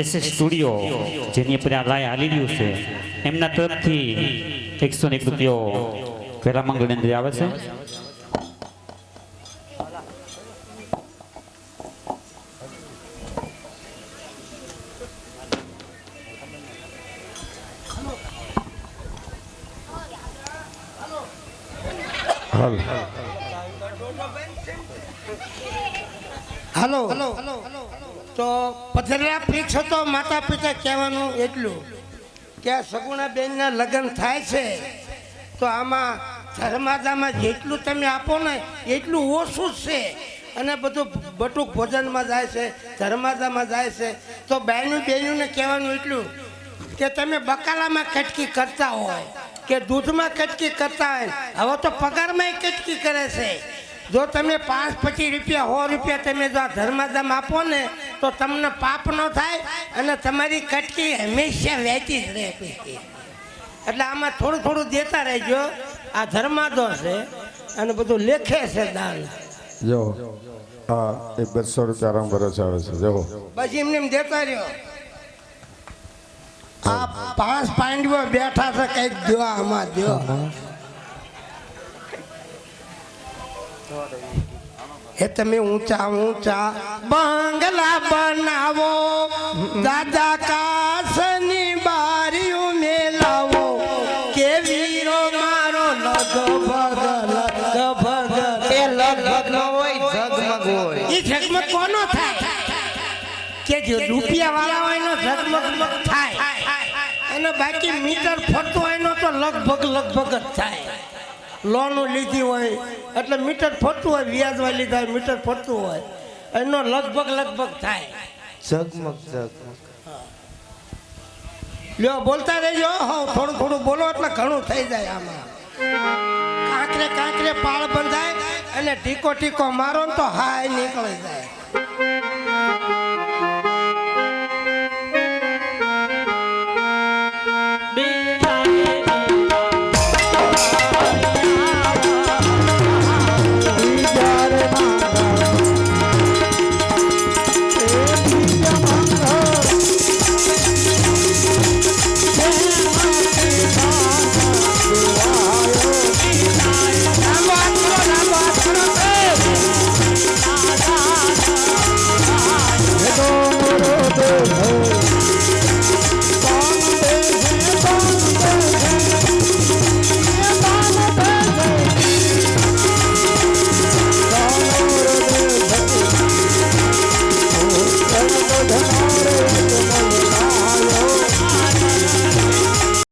SS studio જેની ઉપર આ લાય હાલી રહ્યું છે. એમના તરફથી એકસો ને એક રૂપિયો પેલા મંગળની અંદર આવે છે. હાલ. હાલો. તો પથરિયા ફિક્સ હતો માતા પિતા કહેવાનું એટલું કે આ સગુણાબેનના લગ્ન થાય છે, તો આમાં ધર્માદામાં જેટલું તમે આપો ને એટલું ઓછું છે. અને બધું બટુક ભોજનમાં જાય છે, ધર્માદામાં જાય છે. તો બહેનું બેનુંને કહેવાનું એટલું કે તમે બકાલામાં કટકી કરતા હોય, કે દૂધમાં કટકી કરતા હોય, હવે તો પગારમાં કટકી કરે છે. જો તમે પાંચ પચીસ રૂપિયા સો રૂપિયા તમે જો આ ધર્માદામ આપો ને તો તમને પાપ ન થાય અને તમારી કટકી હંમેશા વહેતી જ રહે એટલે આમાં થોડું થોડું દેતા રહેજો. આ ધર્માદો છે અને બધું લેખે છે દાન. જો હા એ બસો રૂપિયા રામ ભરોસે આવે છે. જો. બસ એમને એમ દેતા રહ્યો. આ પાંચ પાંડવો બેઠા છે કંઈક દો આમાં દો. એ તમે ઊંચા ઊંચા બંગલા બનાવો દાદા કાસની બારીઓ મેલાવો. કે વીરો મારો લગભગ લગભગ. એ લગભગ ન હોય ઝગમગ હોય. એ ઝગમગ કોનો થાય? કે જે રૂપિયા વાળા હોય એનો ઝગમગ થાય. એનો બાકી મીટર ફરતો એનો તો લગભગ લગભગ જ થાય. લોન લીધી હોય એટલે મીટર ફરતું હોય વ્યાજમાં લીધા હોય મીટર ફરતું હોય. એનો લગભગ લગભગ થાય. ઝગમગ ઝગમગ. લ્યો બોલતા રહેજો. હો થોડું થોડું બોલો એટલે ઘણું થઈ જાય આમાં. કાંકરે કાંકરે પાળ બંધાય અને ટીકો ટીકો મારો ને તો હાય નીકળી જાય.